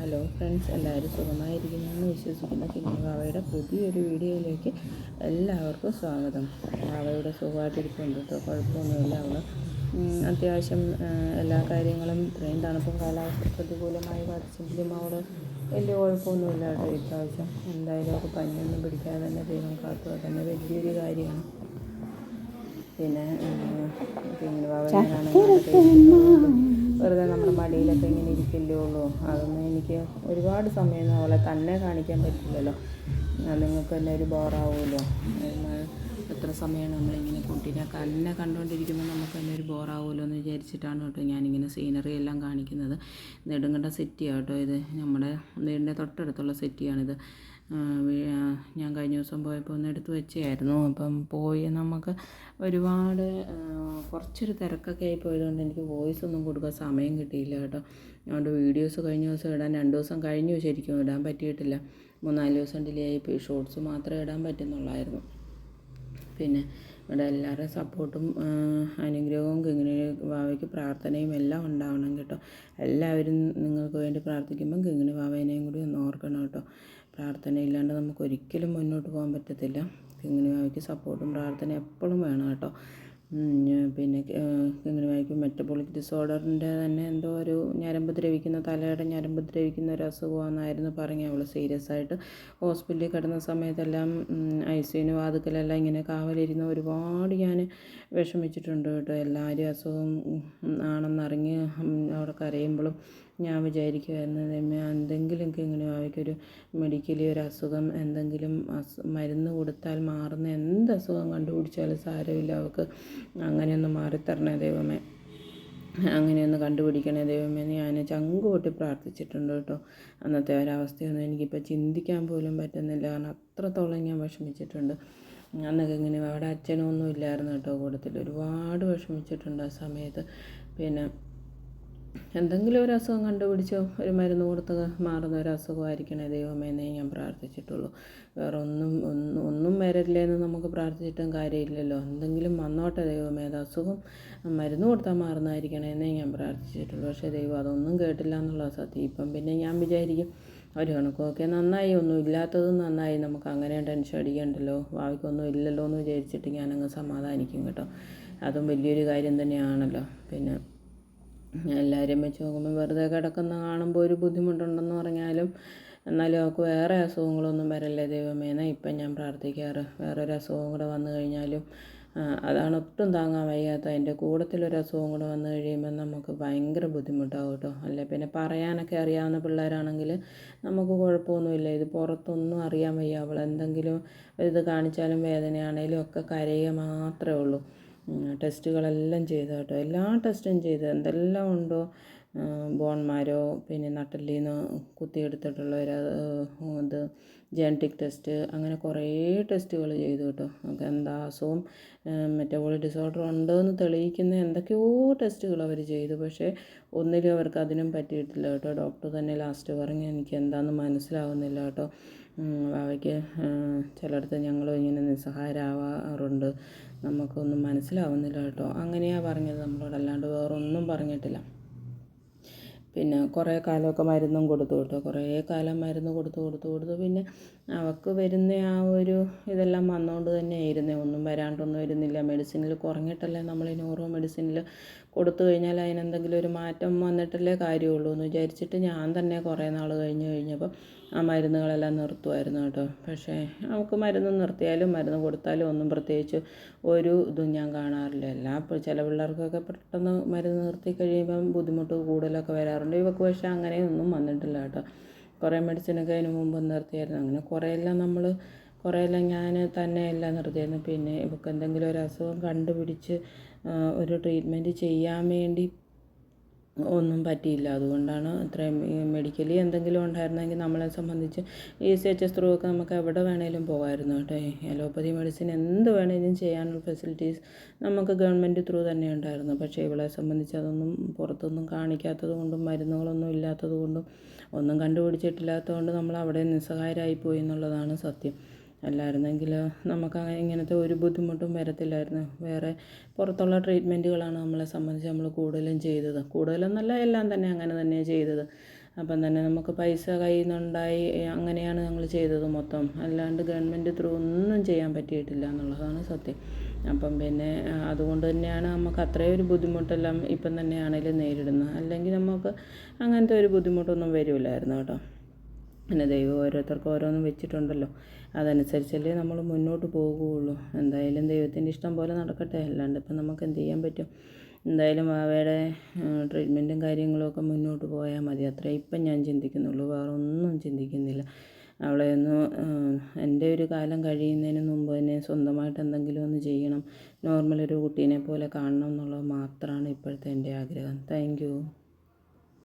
Hello friends എല്ലാവരും സുഖമായിരിക്കുന്നതെന്ന് വിശ്വസിക്കുന്ന. കിങ്ങിണി വാവയുടെ പുതിയൊരു വീഡിയോയിലേക്ക് എല്ലാവർക്കും സ്വാഗതം. വാവയുടെ സുഖമായിട്ടിരിക്കുന്നുണ്ട് കേട്ടോ കുഴപ്പമൊന്നുമില്ല അവൾ അത്യാവശ്യം എല്ലാ കാര്യങ്ങളും ഇത്രയും തണുപ്പും കാലാവസ്ഥ പ്രതികൂലമായി ബാധിച്ചെങ്കിലും അവൾ വലിയ കുഴപ്പമൊന്നുമില്ല കേട്ടോ ഇപ്രാവശ്യം എന്തായാലും അവർക്ക് പനിയൊന്നും പിടിക്കാതെ തന്നെ ദൈവം കാത്തു. തന്നെ വലിയൊരു കാര്യമാണ്. പിന്നെ പിന്നെ വെറുതെ നമ്മുടെ മടിയിലൊക്കെ ഇങ്ങനെ ഇരിക്കില്ലേ ഉള്ളൂ. അതൊന്നും എനിക്ക് ഒരുപാട് സമയമൊന്നും അവളെ തന്നെ കാണിക്കാൻ പറ്റില്ലല്ലോ. നിങ്ങൾക്ക് തന്നെ ഒരു ബോറാവുമല്ലോ. എത്ര സമയമാണ് നമ്മളിങ്ങനെ കുട്ടീനെ തന്നെ കണ്ടുകൊണ്ടിരിക്കുമ്പോൾ നമുക്ക് തന്നെ ഒരു ബോറാവുമല്ലോ എന്ന് വിചാരിച്ചിട്ടാണ് കേട്ടോ ഞാനിങ്ങനെ സീനറി എല്ലാം കാണിക്കുന്നത്. നെടുങ്കണ്ട സെറ്റിയാട്ടോ ഇത്. നമ്മുടെ വീടിന്റെ തൊട്ടടുത്തുള്ള സെറ്റിയാണിത് ഞാൻ കഴിഞ്ഞ ദിവസം പോയപ്പോൾ ഒന്ന് എടുത്ത് വെച്ചായിരുന്നു അപ്പം പോയി നമുക്ക് ഒരുപാട് കുറച്ചൊരു തിരക്കൊക്കെ ആയി പോയതുകൊണ്ട് എനിക്ക് വോയിസ് ഒന്നും കൊടുക്കാൻ സമയം കിട്ടിയില്ല കേട്ടോ. അതുകൊണ്ട് വീഡിയോസ് കഴിഞ്ഞ ദിവസം ഇടാൻ രണ്ട് ദിവസം കഴിഞ്ഞു. ശരിക്കും ഇടാൻ പറ്റിയിട്ടില്ല. മൂന്നാൽ ദിവസം ഡിലേ ആയിപ്പോയി ഷോർട്സ് മാത്രമേ ഇടാൻ പറ്റുന്നുള്ളായിരുന്നു. പിന്നെ ഇവിടെ എല്ലാവരുടെയും സപ്പോർട്ടും അനുഗ്രഹവും കിങ്ങിണി ബാവയ്ക്ക് പ്രാർത്ഥനയും എല്ലാം ഉണ്ടാവണം കേട്ടോ. എല്ലാവരും നിങ്ങൾക്ക് വേണ്ടി പ്രാർത്ഥിക്കുമ്പം കിങ്ങിണി ബാവേനെയും കൂടി ഒന്ന് ഓർക്കണം കേട്ടോ. പ്രാർത്ഥന ഇല്ലാണ്ട് നമുക്ക് ഒരിക്കലും മുന്നോട്ട് പോകാൻ പറ്റത്തില്ല. കിങ്ങിണി ബാവയ്ക്ക് സപ്പോർട്ടും പ്രാർത്ഥനയും എപ്പോഴും വേണം കേട്ടോ. പിന്നെ ഇങ്ങനെ വായിക്കും മെറ്റബോളിക് ഡിസോർഡറിന്റെ തന്നെ എന്തോ ഒരു ഞരമ്പ് ദ്രവിക്കുന്ന തലയുടെ ഞരമ്പ് ദ്രവിക്കുന്ന ഒരു അസുഖമാണെന്നായിരുന്നു പറഞ്ഞ് അവൾ സീരിയസ് ആയിട്ട് ഹോസ്പിറ്റലിൽ കിടന്ന സമയത്തെല്ലാം ഐ സിയുന് വാതുക്കലെല്ലാം ഇങ്ങനെ കാവലിരുന്ന് ഒരുപാട് ഞാൻ വിഷമിച്ചിട്ടുണ്ട് കേട്ടോ. എല്ലാവരും അസുഖം ആണെന്നറിഞ്ഞ് അവിടെ കരയുമ്പോഴും ഞാൻ വിചാരിക്കുമായിരുന്നു ദൈവമേ എന്തെങ്കിലും ഇങ്ങനെ അവയ്ക്കൊരു മെഡിക്കലി ഒരു അസുഖം എന്തെങ്കിലും അസു മരുന്ന് കൊടുത്താൽ മാറുന്ന എന്ത് അസുഖം കണ്ടുപിടിച്ചാലും സാരമില്ല അവൾക്ക് അങ്ങനെയൊന്ന് മാറിത്തരണേ ദൈവമേ. അങ്ങനെയൊന്ന് കണ്ടുപിടിക്കണേ ദൈവമേ ഞാൻ ചങ്ക് പ്രാർത്ഥിച്ചിട്ടുണ്ട് കേട്ടോ. അന്നത്തെ ഒരവസ്ഥയൊന്നും എനിക്കിപ്പോൾ ചിന്തിക്കാൻ പോലും പറ്റുന്നില്ല. കാരണം അത്രത്തോളം ഞാൻ വിഷമിച്ചിട്ടുണ്ട്. അന്നൊക്കെ ഇങ്ങനെ അവിടെ അച്ഛനൊന്നും ഇല്ലായിരുന്നു കേട്ടോ കൂട്ടത്തിൽ ഒരുപാട് വിഷമിച്ചിട്ടുണ്ട് ആ സമയത്ത്. പിന്നെ എന്തെങ്കിലും ഒരു അസുഖം കണ്ടുപിടിച്ചോ? ഒരു മരുന്ന് കൊടുത്ത് മാറുന്ന ഒരു അസുഖമായിരിക്കണേ ദൈവമേന്നേ ഞാൻ പ്രാർത്ഥിച്ചിട്ടുള്ളൂ. വേറെ ഒന്നും ഒന്നും ഒന്നും വരല്ലേന്ന് നമുക്ക് പ്രാർത്ഥിച്ചിട്ടും കാര്യമില്ലല്ലോ. എന്തെങ്കിലും വന്നോട്ടെ ദൈവമേ അസുഖം മരുന്ന് കൊടുത്താൽ മാറുന്നതായിരിക്കണേ എന്നേ ഞാൻ പ്രാർത്ഥിച്ചിട്ടുള്ളൂ. പക്ഷേ ദൈവം അതൊന്നും കേട്ടില്ല എന്നുള്ള സത്യം. ഇപ്പം പിന്നെ ഞാൻ വിചാരിക്കും ഒരു കണക്കൊക്കെ നന്നായി ഒന്നും ഇല്ലാത്തതും നന്നായി. നമുക്ക് അങ്ങനെ ടെൻഷൻ അടിക്കണ്ടല്ലോ. ഭാവിക്കൊന്നും ഇല്ലല്ലോ എന്ന് വിചാരിച്ചിട്ട് ഞാനങ്ങ് സമാധാനിക്കും കേട്ടോ. അതും വലിയൊരു കാര്യം തന്നെയാണല്ലോ. പിന്നെ എല്ലാവരെയും വെച്ച് നോക്കുമ്പോൾ വെറുതെ കിടക്കുന്ന കാണുമ്പോൾ ഒരു ബുദ്ധിമുട്ടുണ്ടെന്ന് പറഞ്ഞാലും എന്നാലും അവൾക്ക് വേറെ അസുഖങ്ങളൊന്നും വരല്ലേ ദൈവമേന ഇപ്പം ഞാൻ പ്രാർത്ഥിക്കാറ്. വേറെ ഒരു അസുഖം കൂടെ വന്നു കഴിഞ്ഞാലും അതാണ് ഒട്ടും താങ്ങാൻ വയ്യാത്ത. അതിന്റെ കൂടത്തിലൊരു അസുഖം കൂടെ വന്നു കഴിയുമ്പോൾ നമുക്ക് ഭയങ്കര ബുദ്ധിമുട്ടാവും കേട്ടോ. അല്ലെ പിന്നെ പറയാനൊക്കെ അറിയാവുന്ന പിള്ളേരാണെങ്കിൽ നമുക്ക് കുഴപ്പമൊന്നുമില്ല. ഇത് പുറത്തൊന്നും അറിയാൻ വയ്യ. അവൾ എന്തെങ്കിലും ഇത് കാണിച്ചാലും വേദനയാണേലും ഒക്കെ കരയുക മാത്രമേ ഉള്ളൂ. ടെസ്റ്റുകളെല്ലാം ചെയ്തു കേട്ടോ. എല്ലാ ടെസ്റ്റും ചെയ്ത്. എന്തെല്ലാം ഉണ്ടോ ബോൺമാരോ പിന്നെ നട്ടലിൽ നിന്ന് കുത്തിയെടുത്തിട്ടുള്ളവർ അത് ജനറ്റിക് ടെസ്റ്റ് അങ്ങനെ കുറേ ടെസ്റ്റുകൾ ചെയ്തു കേട്ടോ. നമുക്ക് എന്താ അസുഖം മെറ്റബോളിക് ഡിസോർഡർ ഉണ്ടോ എന്ന് തെളിയിക്കുന്ന എന്തൊക്കെയോ ടെസ്റ്റുകൾ അവർ ചെയ്തു. പക്ഷേ ഒന്നിലും അവർക്ക് അതിനും പറ്റിയിട്ടില്ല കേട്ടോ. ഡോക്ടർ തന്നെ ലാസ്റ്റ് പറഞ്ഞു എനിക്ക് എന്താണെന്ന് മനസ്സിലാവുന്നില്ല കേട്ടോ. അവയ്ക്ക് ചിലയിടത്ത് ഞങ്ങളും ഇങ്ങനെ നിസ്സഹായരാവാറുണ്ട്. നമുക്കൊന്നും മനസ്സിലാവുന്നില്ല കേട്ടോ. അങ്ങനെയാണ് പറഞ്ഞത് നമ്മളോട്. അല്ലാണ്ട് വേറെ ഒന്നും പറഞ്ഞിട്ടില്ല. പിന്നെ കുറേ കാലമൊക്കെ മരുന്നും കൊടുത്തു കേട്ടോ. കുറേ കാലം മരുന്ന് കൊടുത്തു കൊടുത്തു കൊടുത്തു. പിന്നെ അവൾക്ക് വരുന്ന ആ ഒരു ഇതെല്ലാം വന്നുകൊണ്ട് തന്നെ ആയിരുന്നേ ഒന്നും വരാണ്ടൊന്നും വരുന്നില്ല. മെഡിസിനിൽ കുറഞ്ഞിട്ടല്ലേ നമ്മൾ ന്യൂറോ മെഡിസിനിൽ കൊടുത്തു കഴിഞ്ഞാൽ അതിനെന്തെങ്കിലും ഒരു മാറ്റം വന്നിട്ടല്ലേ കാര്യമുള്ളൂ എന്ന് വിചാരിച്ചിട്ട് ഞാൻ തന്നെ കുറേ നാൾ കഴിഞ്ഞ് കഴിഞ്ഞപ്പോൾ ആ മരുന്നുകളെല്ലാം നിർത്തുമായിരുന്നു കേട്ടോ. പക്ഷേ നമുക്ക് മരുന്ന് നിർത്തിയാലും മരുന്ന് കൊടുത്താലും ഒന്നും പ്രത്യേകിച്ച് ഒരു ഇതും ഞാൻ കാണാറില്ല. എല്ലാ ചില പിള്ളേർക്കൊക്കെ പെട്ടെന്ന് മരുന്ന് നിർത്തി കഴിയുമ്പം ബുദ്ധിമുട്ട് കൂടുതലൊക്കെ വരാറുണ്ട്. ഇവക്ക് പക്ഷേ അങ്ങനെയൊന്നും വന്നിട്ടില്ല കേട്ടോ. കുറേ മെഡിസിനൊക്കെ അതിന് മുമ്പ് നിർത്തിയായിരുന്നു. അങ്ങനെ കുറേയെല്ലാം നമ്മൾ കുറേയെല്ലാം ഞാൻ തന്നെ എല്ലാം നിർത്തിയായിരുന്നു. പിന്നെ ഇവൾക്ക് എന്തെങ്കിലും ഒരു അസുഖം കണ്ടുപിടിച്ച് ഒരു ട്രീറ്റ്മെന്റ് ചെയ്യാൻ വേണ്ടി ഒന്നും പറ്റിയില്ല. അതുകൊണ്ടാണ് ഇത്രയും മെഡിക്കലി എന്തെങ്കിലും ഉണ്ടായിരുന്നെങ്കിൽ നമ്മളെ സംബന്ധിച്ച് E C H S through ഒക്കെ നമുക്ക് എവിടെ വേണേലും പോകാമായിരുന്നു കേട്ടോ. അലോപ്പതി മെഡിസിൻ എന്ത് വേണേലും ചെയ്യാനുള്ള ഫെസിലിറ്റീസ് നമുക്ക് ഗവൺമെന്റ് ത്രൂ തന്നെ ഉണ്ടായിരുന്നു. പക്ഷേ ഇവളെ സംബന്ധിച്ച് അതൊന്നും പുറത്തൊന്നും കാണിക്കാത്തത് കൊണ്ടും മരുന്നുകളൊന്നും ഇല്ലാത്തത് കൊണ്ടും ഒന്നും കണ്ടുപിടിച്ചിട്ടില്ലാത്തത് കൊണ്ട് നമ്മൾ അവിടെ നിസ്സഹായരായി പോയി എന്നുള്ളതാണ് സത്യം. അല്ലായിരുന്നെങ്കിൽ നമുക്ക് ഇങ്ങനത്തെ ഒരു ബുദ്ധിമുട്ടും വരത്തില്ലായിരുന്നു. വേറെ പുറത്തുള്ള ട്രീറ്റ്മെന്റുകളാണ് നമ്മളെ സംബന്ധിച്ച് നമ്മൾ കൂടുതലും ചെയ്തത്. കൂടുതലെന്നല്ല എല്ലാം തന്നെ അങ്ങനെ തന്നെയാണ് ചെയ്തത്. അപ്പം തന്നെ നമുക്ക് പൈസ കയ്യിൽ നിന്നുണ്ടായി അങ്ങനെയാണ് ഞങ്ങൾ ചെയ്തത് മൊത്തം. അല്ലാണ്ട് ഗവൺമെന്റ് ത്രൂ ഒന്നും ചെയ്യാൻ പറ്റിയിട്ടില്ല എന്നുള്ളതാണ് സത്യം. അപ്പം പിന്നെ അതുകൊണ്ട് തന്നെയാണ് നമുക്ക് അത്രയും ഒരു ബുദ്ധിമുട്ടെല്ലാം ഇപ്പം തന്നെയാണെങ്കിലും നേരിടുന്നത്. അല്ലെങ്കിൽ നമുക്ക് അങ്ങനത്തെ ഒരു ബുദ്ധിമുട്ടൊന്നും വരില്ലായിരുന്നു കേട്ടോ. പിന്നെ ദൈവം ഓരോരുത്തർക്കും ഓരോന്നും വെച്ചിട്ടുണ്ടല്ലോ. അതനുസരിച്ചല്ലേ നമ്മൾ മുന്നോട്ട് പോകുകയുള്ളൂ. എന്തായാലും ദൈവത്തിന്റെ ഇഷ്ടം പോലെ നടക്കട്ടെ. അല്ലാണ്ട് ഇപ്പം നമുക്ക് എന്ത് ചെയ്യാൻ പറ്റും? എന്തായാലും അവയുടെ ട്രീറ്റ്മെന്റും കാര്യങ്ങളൊക്കെ മുന്നോട്ട് പോയാൽ മതി. അത്രേ ഇപ്പം ഞാൻ ചിന്തിക്കുന്നുള്ളൂ. വേറെ ഒന്നും ചിന്തിക്കുന്നില്ല. അവളെ ഒന്ന് എന്റെ ഒരു കാലം കഴിയുന്നതിന് മുമ്പ് തന്നെ സ്വന്തമായിട്ട് എന്തെങ്കിലും ഒന്ന് ചെയ്യണം. നോർമൽ ഒരു കുട്ടീനെ പോലെ കാണണം എന്നുള്ളത് മാത്രമാണ് ഇപ്പോഴത്തെ എന്റെ ആഗ്രഹം. താങ്ക്